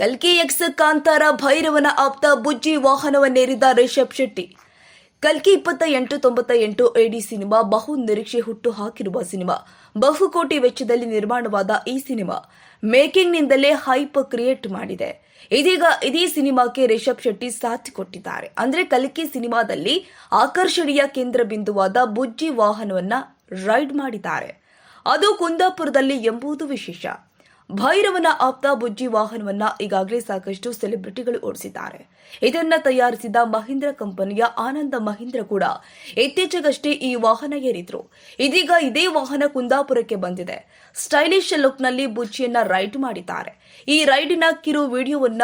ಕಲ್ಕಿ ಎಕ್ಸ್ ಕಾಂತಾರ ಭೈರವನ ಆಪ್ತ ಬುಜ್ಜಿ ವಾಹನವನ್ನೇರಿದ ರಿಷಬ್ ಶೆಟ್ಟಿ. ಕಲ್ಕಿ ಇಪ್ಪತ್ತ ಎಂಟು ತೊಂಬತ್ತ ಎಂಟು ಎಡಿ ಸಿನಿಮಾ ಬಹು ನಿರೀಕ್ಷೆ ಹುಟ್ಟು ಹಾಕಿರುವ ಸಿನಿಮಾ. ಬಹುಕೋಟಿ ವೆಚ್ಚದಲ್ಲಿ ನಿರ್ಮಾಣವಾದ ಈ ಸಿನಿಮಾ ಮೇಕಿಂಗ್ನಿಂದಲೇ ಹೈಪ್ ಕ್ರಿಯೇಟ್ ಮಾಡಿದೆ. ಇದೀಗ ಇದೇ ಸಿನಿಮಾಕ್ಕೆ ರಿಷಬ್ ಶೆಟ್ಟಿ ಸಾಥ್ ಕೊಟ್ಟಿದ್ದಾರೆ. ಅಂದ್ರೆ ಕಲ್ಕಿ ಸಿನಿಮಾದಲ್ಲಿ ಆಕರ್ಷಣೀಯ ಕೇಂದ್ರ ಬಿಂದುವಾದ ಬುಜ್ಜಿ ವಾಹನವನ್ನ ರೈಡ್ ಮಾಡಿದ್ದಾರೆ. ಅದು ಕುಂದಾಪುರದಲ್ಲಿ ಎಂಬುದು ವಿಶೇಷ. ಭೈರವನ ಆಪ್ತ ಬುಜ್ಜಿ ವಾಹನವನ್ನ ಈಗಾಗಲೇ ಸಾಕಷ್ಟು ಸೆಲೆಬ್ರಿಟಿಗಳು ಓಡಿಸಿದ್ದಾರೆ. ಇದನ್ನ ತಯಾರಿಸಿದ ಮಹೀಂದ್ರ ಕಂಪನಿಯ ಆನಂದ ಮಹೀಂದ್ರ ಕೂಡ ಇತ್ತೀಚೆಗಷ್ಟೇ ಈ ವಾಹನ ಏರಿದ್ರು. ಇದೀಗ ಇದೇ ವಾಹನ ಕುಂದಾಪುರಕ್ಕೆ ಬಂದಿದೆ. ಸ್ಟೈಲಿಶ್ ಲುಕ್ನಲ್ಲಿ ಬುಜ್ಜಿಯನ್ನ ರೈಡ್ ಮಾಡಿದ್ದಾರೆ. ಈ ರೈಡಿನ ಕಿರು ವಿಡಿಯೋವನ್ನ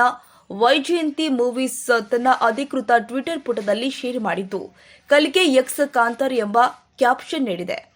ವೈಜಯಂತಿ ಮೂವೀಸ್ ತನ್ನ ಅಧಿಕೃತ ಟ್ವಿಟರ್ ಪುಟದಲ್ಲಿ ಶೇರ್ ಮಾಡಿದ್ದು. ಕಲಿಕೆ ಎಕ್ಸ್ ಕಾಂತರ್ ಎಂಬ ಕ್ಯಾಪ್ಷನ್ ನೀಡಿದೆ.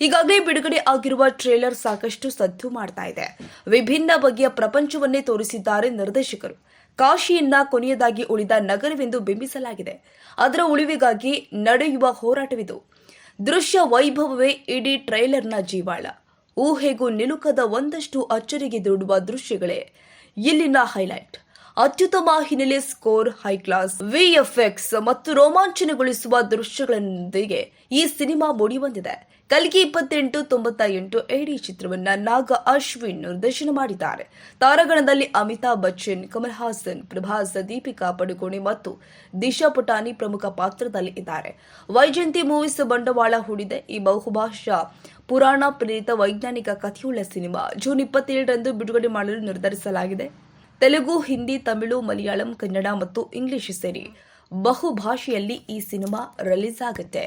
ಈಗಾಗಲೇ ಬಿಡುಗಡೆ ಆಗಿರುವ ಟ್ರೇಲರ್ ಸಾಕಷ್ಟು ಸದ್ದು ಮಾಡ್ತಾ ಇದೆ. ವಿಭಿನ್ನ ಬಗೆಯ ಪ್ರಪಂಚವನ್ನೇ ತೋರಿಸಿದ್ದಾರೆ ನಿರ್ದೇಶಕರು. ಕಾಶಿಯನ್ನ ಕೊನೆಯದಾಗಿ ಉಳಿದ ನಗರವೆಂದು ಬಿಂಬಿಸಲಾಗಿದೆ. ಅದರ ಉಳಿವಿಗಾಗಿ ನಡೆಯುವ ಹೋರಾಟವಿದು. ದೃಶ್ಯ ವೈಭವವೇ ಇಡೀ ಟ್ರೈಲರ್ನ ಜೀವಾಳ. ಊಹೆಗೂ ನಿಲುಕದ ಒಂದಷ್ಟು ಅಚ್ಚರಿಗೆ ದೂಡುವ ದೃಶ್ಯಗಳೇ ಇಲ್ಲಿನ ಹೈಲೈಟ್. ಅತ್ಯುತ್ತಮ ಹಿನ್ನೆಲೆ ಸ್ಕೋರ್, ಹೈ ಕ್ಲಾಸ್, ವಿಎಫ್ಎಕ್ಸ್ ಮತ್ತು ರೋಮಾಂಚನಗೊಳಿಸುವ ದೃಶ್ಯಗಳೊಂದಿಗೆ ಈ ಸಿನಿಮಾ ಮೂಡಿಬಂದಿದೆ ಕಲ್ಕಿ ಇಪ್ಪತ್ತೆಂಟು ತೊಂಬತ್ತ ಎಂಟು ಎಡಿ ಚಿತ್ರವನ್ನ ನಾಗ ಅಶ್ವಿನ್ ನಿರ್ದೇಶನ ಮಾಡಿದ್ದಾರೆ. ತಾರಾಗಣದಲ್ಲಿ ಅಮಿತಾಬ್ ಬಚ್ಚನ್, ಕಮಲ್ ಹಾಸನ್, ಪ್ರಭಾಸ್, ದೀಪಿಕಾ ಪಡುಕೋಣೆ ಮತ್ತು ದಿಶಾ ಪುಟಾನಿ ಪ್ರಮುಖ ಪಾತ್ರದಲ್ಲಿ ಇದ್ದಾರೆ. ವೈಜಯಂತಿ ಮೂವೀಸ್ ಬಂಡವಾಳ ಹೂಡಿದೆ. ಈ ಬಹುಭಾಷಾ ಪುರಾಣ, ಪ್ರೇರಿತ, ವೈಜ್ಞಾನಿಕ ಕಥೆಯುಳ್ಳ ಸಿನಿಮಾ ಜೂನ್ ಇಪ್ಪತ್ತೇಳರಂದು ಬಿಡುಗಡೆ ಮಾಡಲು ನಿರ್ಧರಿಸಲಾಗಿದೆ. ತೆಲುಗು, ಹಿಂದಿ, ತಮಿಳು, ಮಲಯಾಳಂ, ಕನ್ನಡ ಮತ್ತು ಇಂಗ್ಲಿಷ್ ಸೇರಿ ಬಹುಭಾಷೆಯಲ್ಲಿ ಈ ಸಿನಿಮಾ ರಿಲೀಸ್ ಆಗುತ್ತೆ.